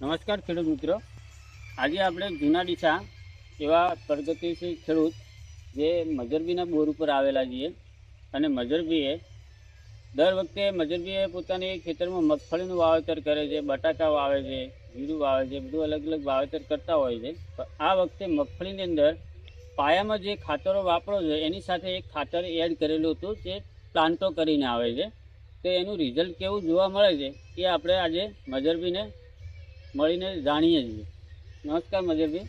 નમસ્કાર ખેડૂત મિત્રો. આજે આપણે જૂના ડીસા એવા પ્રગતિશીલ ખેડૂત જે મજરબીના બોર ઉપર આવેલા છીએ અને મજરબીએ દર વખતે મજરબીએ પોતાની ખેતરમાં મગફળીનું વાવેતર કરે છે, બટાકા વાવે છે, જીરું વાવે છે, બધું અલગ અલગ વાવેતર કરતા હોય છે. આ વખતે મગફળીની અંદર પાયામાં જે ખાતરો વાપરો છે, એની સાથે એક ખાતર એડ કરેલું હતું જે પ્લાન્ટો કરીને આવે છે. તો એનું રિઝલ્ટ કેવું જોવા મળે છે, એ આપણે આજે મજરબીને મળીને જાણીએ છીએ. નમસ્કાર મજરભાઈ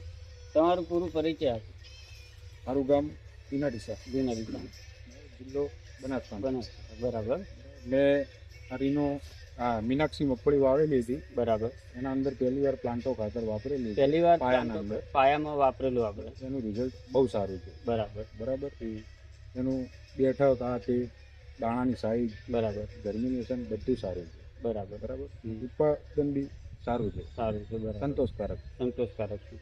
તમારું પૂરું પરિચય આપો. મારું ગામ દિનાડીસા દિનાડીસા ડીસા જિલ્લો બનાસકાંઠા. બનાસકાંઠા બરાબર. મેં હરીનો રીનો આ મીનાક્ષી મગફળી વાવેલી હતી. બરાબર. એના અંદર પહેલી વાર પ્લાન્ટો ખાતર વાપરેલી. પહેલી વાર પાયાના અંદર. પાયામાં વાપરેલું આપણે. એનું રિઝલ્ટ બહુ સારું છે. બરાબર. બરાબર? એનું બેઠક આ તે દાણાની સાઈઝ બરાબર. જર્મિનેશન બધું સારું છે. બરાબર. બરાબર. ઉત્પાદન બી સારું છે. સારું છે બરાબર. સંતોષકારક સંતોષકારક છે.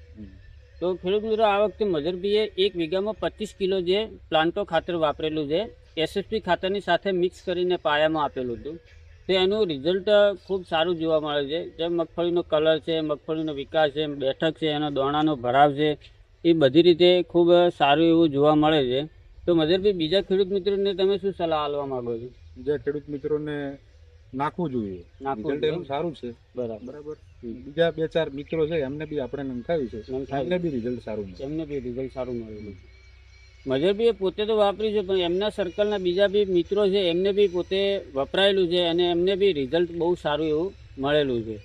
તો ખેડૂત મિત્રો આ વખતે મધરબીએ એક વીઘામાં પચીસ કિલો જે પ્લાન્ટો ખાતર વાપરેલું છે એસએસપી ખાતરની સાથે મિક્સ કરીને પાયામાં આપેલું હતું. તો એનું રિઝલ્ટ ખૂબ સારું જોવા મળે છે. જેમ મગફળીનો કલર છે મગફળીનો વિકાસ છે બેઠક છે એનો દોણાનો ભરાવ છે એ બધી રીતે ખૂબ સારું એવું જોવા મળે છે. તો મજરભાઈ બીજા ખેડૂત મિત્રોને તમે શું સલાહ આપવા માંગો છો? જે ખેડૂત મિત્રોને નાખવું જોઈએ. નાખવું રિઝલ્ટ એનું સારું છે. બરાબર. બરાબર. બીજા બે ચાર મિત્રો છે એમને બી આપણે નંખાવી છે. એમને બી રિઝલ્ટ સારું છે એમને બી રિઝલ્ટ સારું મળ્યું છે મજરબીએ પોતે તો વાપર્યું છે પણ એમના સર્કલના બીજા બી મિત્રો છે એમને બી પોતે વપરાયેલું છે અને એમને બી રિઝલ્ટ બહુ સારું એવું મળેલું છે.